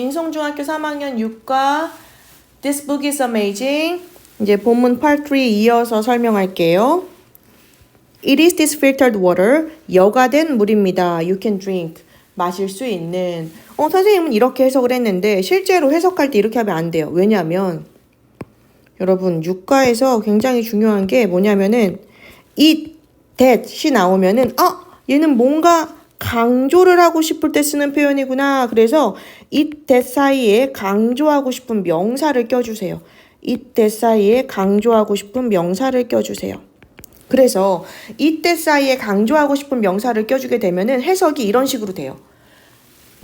인성중학교 3학년 6과 This book is amazing. 이제 본문 part 3 이어서 설명할게요. It is this filtered water. 여가된 물입니다. You can drink. 마실 수 있는. 어, 선생님은 이렇게 해석을 했는데 실제로 해석할 때 이렇게 하면 안 돼요. 왜냐면 여러분 육가에서 굉장히 중요한 게 뭐냐면은 it, that이 나오면은 아 얘는 뭔가 강조를 하고 싶을 때 쓰는 표현이구나. 그래서 it, 사이에 강조하고 싶은 명사를 껴주세요. it, 사이에 강조하고 싶은 명사를 껴주세요. 그래서 이때 사이에 강조하고 싶은 명사를 껴주게 되면은 해석이 이런 식으로 돼요.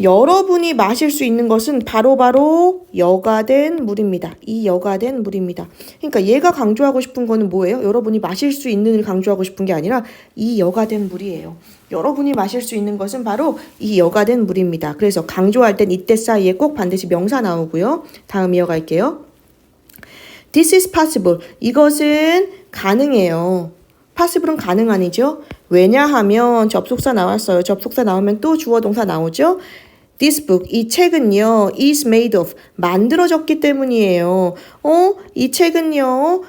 여러분이 마실 수 있는 것은 바로 바로 여가된 물입니다. 이 여가된 물입니다. 그러니까 얘가 강조하고 싶은 거는 뭐예요? 여러분이 마실 수 있는을 강조하고 싶은 게 아니라 이 여가된 물이에요. 여러분이 마실 수 있는 것은 바로 이 여가된 물입니다. 그래서 강조할 땐 이때 사이에 꼭 반드시 명사 나오고요. 다음 이어갈게요. This is possible. 이것은 가능해요. possible은 가능한이죠. 왜냐하면 접속사 나왔어요. 접속사 나오면 또 주어 동사 나오죠. This book, 이 책은요, is made of, 만들어졌기 때문이에요. 어, 이 책은요,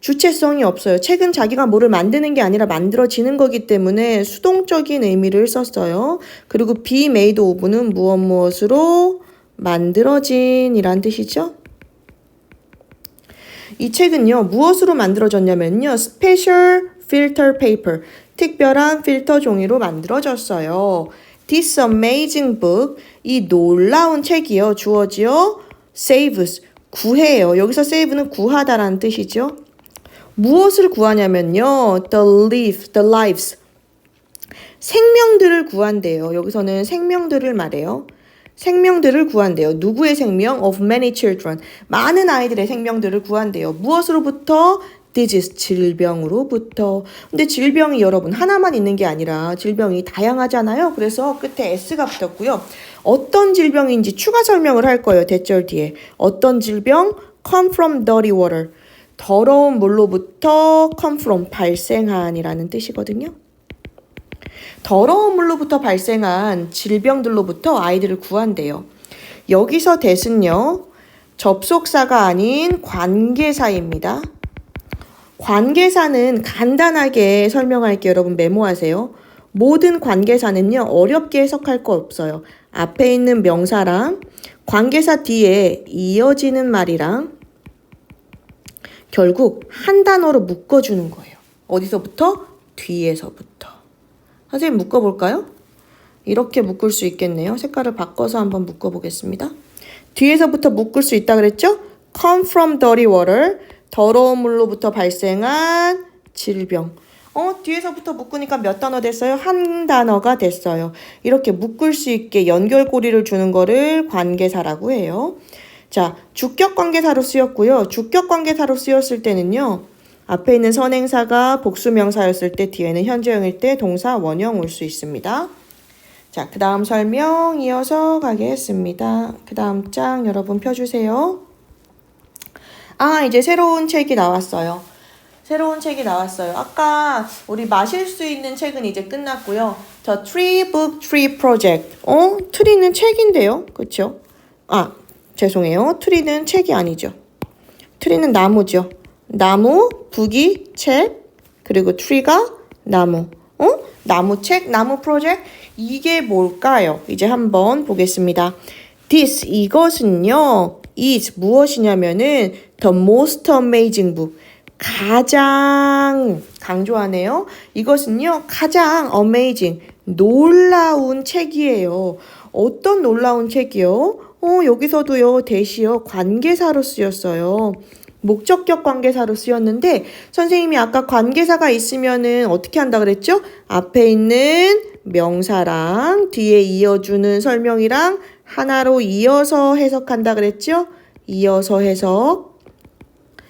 주체성이 없어요. 책은 자기가 뭐를 만드는 게 아니라 만들어지는 거기 때문에 수동적인 의미를 썼어요. 그리고 be made of는 무엇 무엇으로 만들어진 이란 뜻이죠. 이 책은요, 무엇으로 만들어졌냐면요, special filter paper, 특별한 필터 종이로 만들어졌어요. This amazing book, 이 놀라운 책이요, 주어지요, saves, 구해요. 여기서 save는 구하다라는 뜻이죠. 무엇을 구하냐면요, the life, the lives, 생명들을 구한대요. 여기서는 생명들을 말해요. 생명들을 구한대요. 누구의 생명? Of many children. 많은 아이들의 생명들을 구한대요. 무엇으로부터? Disease, 질병으로부터. 근데 질병이 여러분 하나만 있는 게 아니라 질병이 다양하잖아요. 그래서 끝에 s가 붙었고요. 어떤 질병인지 추가 설명을 할 거예요. 대절 뒤에. 어떤 질병? come from dirty water. 더러운 물로부터 come from 발생한이라는 뜻이거든요. 더러운 물로부터 발생한 질병들로부터 아이들을 구한대요. 여기서 대신요. 접속사가 아닌 관계사입니다. 관계사는 간단하게 설명할게요. 여러분 메모하세요. 모든 관계사는요. 어렵게 해석할 거 없어요. 앞에 있는 명사랑 관계사 뒤에 이어지는 말이랑 결국 한 단어로 묶어주는 거예요. 어디서부터? 뒤에서부터. 선생님 묶어볼까요? 이렇게 묶을 수 있겠네요. 색깔을 바꿔서 한번 묶어보겠습니다. 뒤에서부터 묶을 수 있다 그랬죠? come from dirty water. 더러운 물로부터 발생한 질병. 어, 뒤에서부터 묶으니까 몇 단어 됐어요? 한 단어가 됐어요. 이렇게 묶을 수 있게 연결고리를 주는 거를 관계사라고 해요. 자, 주격 관계사로 쓰였고요. 주격 관계사로 쓰였을 때는요. 앞에 있는 선행사가 복수명사였을 때 뒤에는 현재형일 때 동사 원형 올 수 있습니다. 자, 그 다음 설명 이어서 가겠습니다. 그 다음 장 여러분 펴주세요. 아, 이제 새로운 책이 나왔어요. 새로운 책이 나왔어요. 아까 우리 마실 수 있는 책은 이제 끝났고요. The Tree Book Tree Project. 어? 트리는 책인데요. 그쵸? 아, 죄송해요. 트리는 책이 아니죠. 트리는 나무죠. 나무, 북이, 책, 그리고 트리가 나무. 어? 나무 책, 나무 프로젝트. 이게 뭘까요? 이제 한번 보겠습니다. This, 이것은요, is 무엇이냐면은 the most amazing book. 가장 강조하네요. 이것은요, 가장 amazing, 놀라운 책이에요. 어떤 놀라운 책이요? 어, 여기서도요, 대시요, 관계사로 쓰였어요. 목적격 관계사로 쓰였는데 선생님이 아까 관계사가 있으면은 어떻게 한다 그랬죠? 앞에 있는 명사랑 뒤에 이어주는 설명이랑 하나로 이어서 해석한다 그랬죠? 이어서 해석.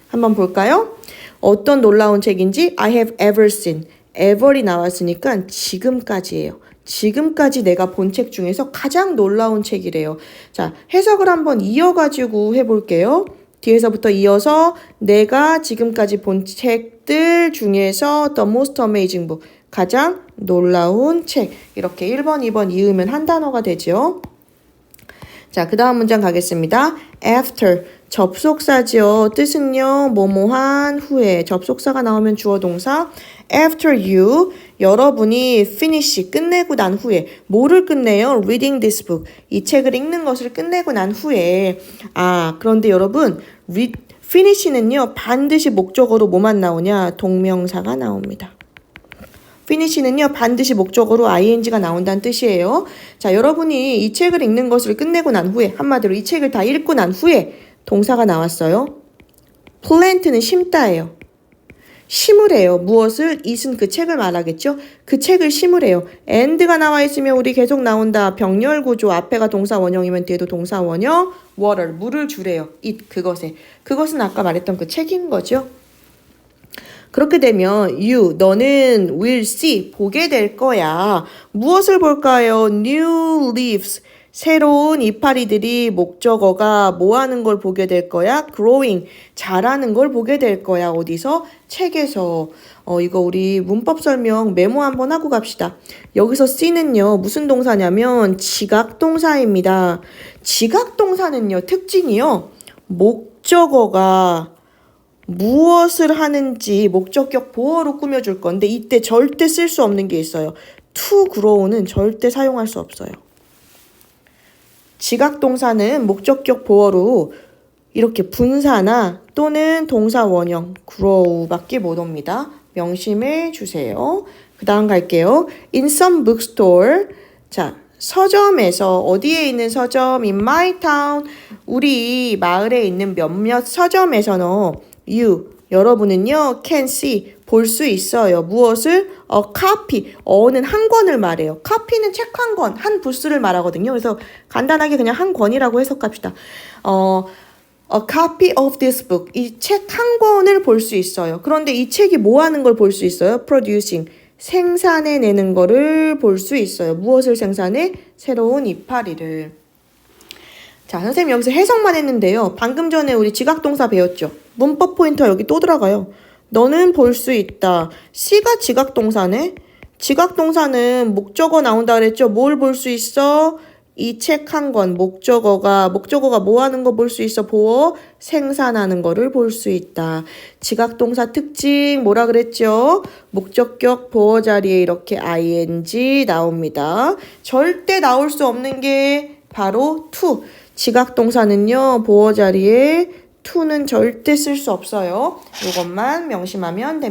한번 볼까요? 어떤 놀라운 책인지 I have ever seen. ever이 나왔으니까 지금까지예요. 지금까지 내가 본 책 중에서 가장 놀라운 책이래요. 자, 해석을 한번 이어가지고 해볼게요. 뒤에서부터 이어서 내가 지금까지 본 책들 중에서 The Most Amazing Book 가장 놀라운 책 이렇게 1번, 2번 이으면 한 단어가 되죠. 자, 그 다음 문장 가겠습니다. after 접속사죠. 뜻은요, 뭐뭐한 후에 접속사가 나오면 주어 동사. after you 여러분이 finish 끝내고 난 후에 뭐를 끝내요? reading this book 이 책을 읽는 것을 끝내고 난 후에 아 그런데 여러분 read finish는요 반드시 목적어로 뭐만 나오냐 동명사가 나옵니다. Finish는요 반드시 목적어로 ing가 나온다는 뜻이에요. 자 여러분이 이 책을 읽는 것을 끝내고 난 후에 한마디로 이 책을 다 읽고 난 후에 동사가 나왔어요. plant는 심다예요. 심으래요. 무엇을? it은 그 책을 말하겠죠? 그 책을 심으래요. and가 나와 있으면 우리 계속 나온다. 병렬 구조 앞에가 동사 원형이면 뒤에도 동사 원형. water 물을 주래요. it 그것에. 그것은 아까 말했던 그 책인 거죠. 그렇게 되면 you 너는 will see 보게 될 거야. 무엇을 볼까요? new leaves 새로운 이파리들이 목적어가 뭐 하는 걸 보게 될 거야? growing 자라는 걸 보게 될 거야. 어디서? 책에서. 어 이거 우리 문법 설명 메모 한번 하고 갑시다. 여기서 see는요. 무슨 동사냐면 지각 동사입니다. 지각 동사는요. 특징이요. 목적어가 무엇을 하는지 목적격 보어로 꾸며줄 건데 이때 절대 쓸 수 없는 게 있어요. to grow는 절대 사용할 수 없어요. 지각동사는 목적격 보어로 이렇게 분사나 또는 동사 원형 grow밖에 못 옵니다. 명심해 주세요. 그 다음 갈게요. In some bookstore. 자, 서점에서 어디에 있는 서점? In my town. 우리 마을에 있는 몇몇 서점에서는 you 여러분은요 can see 볼 수 있어요. 무엇을? 어 copy 어는 한 권을 말해요. copy는 책 한 권, 한 부스를 말하거든요. 그래서 간단하게 그냥 한 권이라고 해석합시다. 어 A copy of this book. 이 책 한 권을 볼 수 있어요. 그런데 이 책이 뭐 하는 걸 볼 수 있어요? Producing. 생산해내는 거를 볼 수 있어요. 무엇을 생산해? 새로운 이파리를. 자, 선생님 여기서 해석만 했는데요. 방금 전에 우리 지각동사 배웠죠? 문법 포인터 여기 또 들어가요. 너는 볼 수 있다. C가 지각동사네? 지각동사는 목적어 나온다 그랬죠? 뭘 볼 수 있어? 이 책 한 권, 목적어가, 목적어가 뭐 하는 거 볼 수 있어? 보어? 생산하는 거를 볼 수 있다. 지각동사 특징, 뭐라 그랬죠? 목적격 보어 자리에 이렇게 ing 나옵니다. 절대 나올 수 없는 게 바로 to. 지각동사는요, 보어 자리에 to는 절대 쓸 수 없어요. 이것만 명심하면 됩니다.